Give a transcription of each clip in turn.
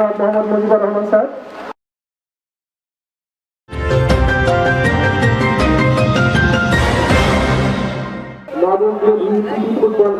साहब मोहम्मद मुजीबर रहमान साहब। नागों फुटबॉल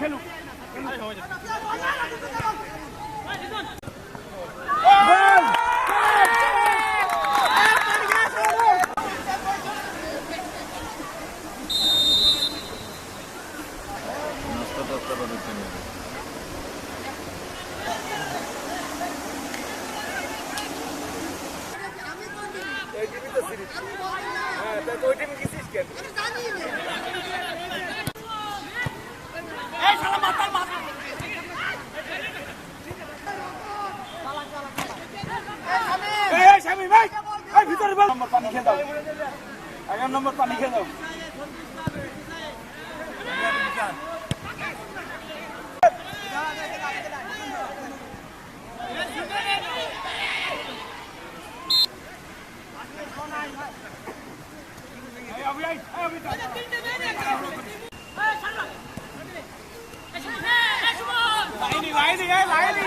खेलूं ম্যাচে এ পর্যায়ে নম্বর পানি খেয়ে দাও। এগারো নম্বর পানি খেয়ে দাও। লাইনি লাইনি লাইনি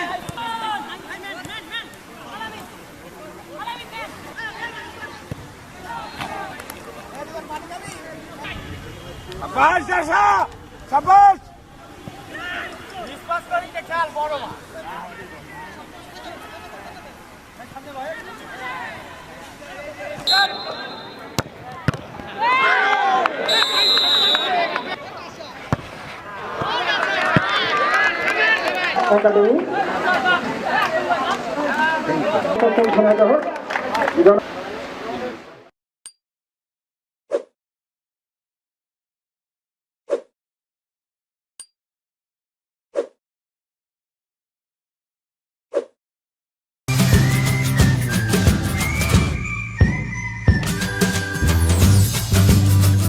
সাবাস দাসা সাবাস একাডেমি প্রথম খেলাটা হোক